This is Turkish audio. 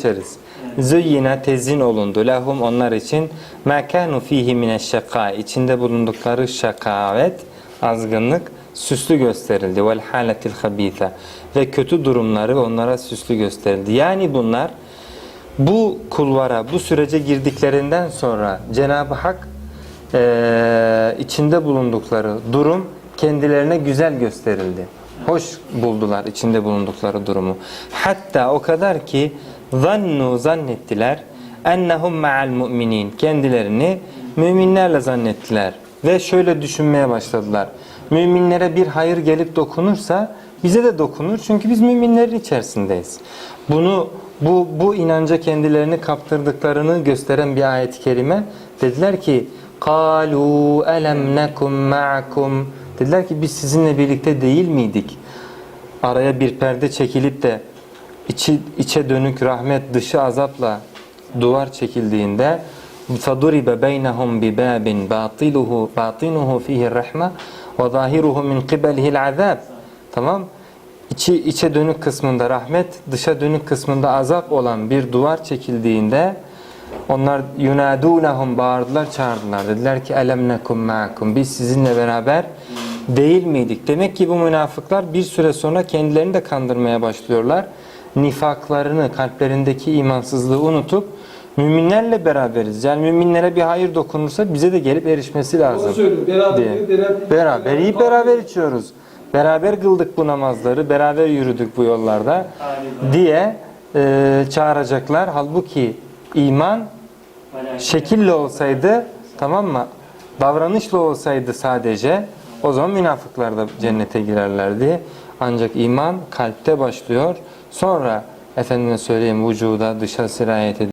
geçeriz. Züyyine tezin olundu lehum onlar için ma kanu fihi mineşşeka içinde bulundukları şakavet, azgınlık süslü gösterildi. Vel haletil habitha ve kötü durumları onlara süslü gösterildi. Yani bunlar bu kulvara, bu sürece girdiklerinden sonra Cenab-ı Hak eee, içinde bulundukları durum kendilerine güzel gösterildi. Hoş buldular içinde bulundukları durumu. Hatta o kadar ki zannu zannettiler ennehum ma'al mu'minin kendilerini müminlerle zannettiler ve şöyle düşünmeye başladılar. Müminlere bir hayır gelip dokunursa bize de dokunur çünkü biz müminlerin içerisindeyiz. Bunu bu bu inanca kendilerini kaptırdıklarını gösteren bir ayet-i kerime dediler ki kalu elem nekum ma'akum dediler ki biz sizinle birlikte değil miydik? Araya bir perde çekilip de içi, içe dönük rahmet dışı azapla duvar çekildiğinde فَضُرِبَ بَيْنَهُمْ بِبَابٍ بَاطِلُهُ بَاطِنُهُ فِيهِ الرَّحْمَةِ وَظَاهِرُهُ مِنْ قِبَلِهِ الْعَذَابِ Tamam İçi, içe dönük kısmında rahmet, dışa dönük kısmında azap olan bir duvar çekildiğinde onlar yunadunahum bağırdılar, çağırdılar. Dediler ki elem nekum ma'akum. Biz sizinle beraber değil miydik? Demek ki bu münafıklar bir süre sonra kendilerini de kandırmaya başlıyorlar. Nifaklarını, kalplerindeki imansızlığı unutup müminlerle beraberiz. Yani müminlere bir hayır dokunursa bize de gelip erişmesi lazım. Beraber, diye. beraber, Beraber yiyip beraber içiyoruz. Beraber kıldık bu namazları, beraber yürüdük bu yollarda diye e, çağıracaklar. Halbuki iman şekille olsaydı tamam mı? Davranışla olsaydı sadece o zaman münafıklar da cennete girerlerdi. Ancak iman kalpte başlıyor. Sonra efendime söyleyeyim vücuda dışa sirayet ediyor.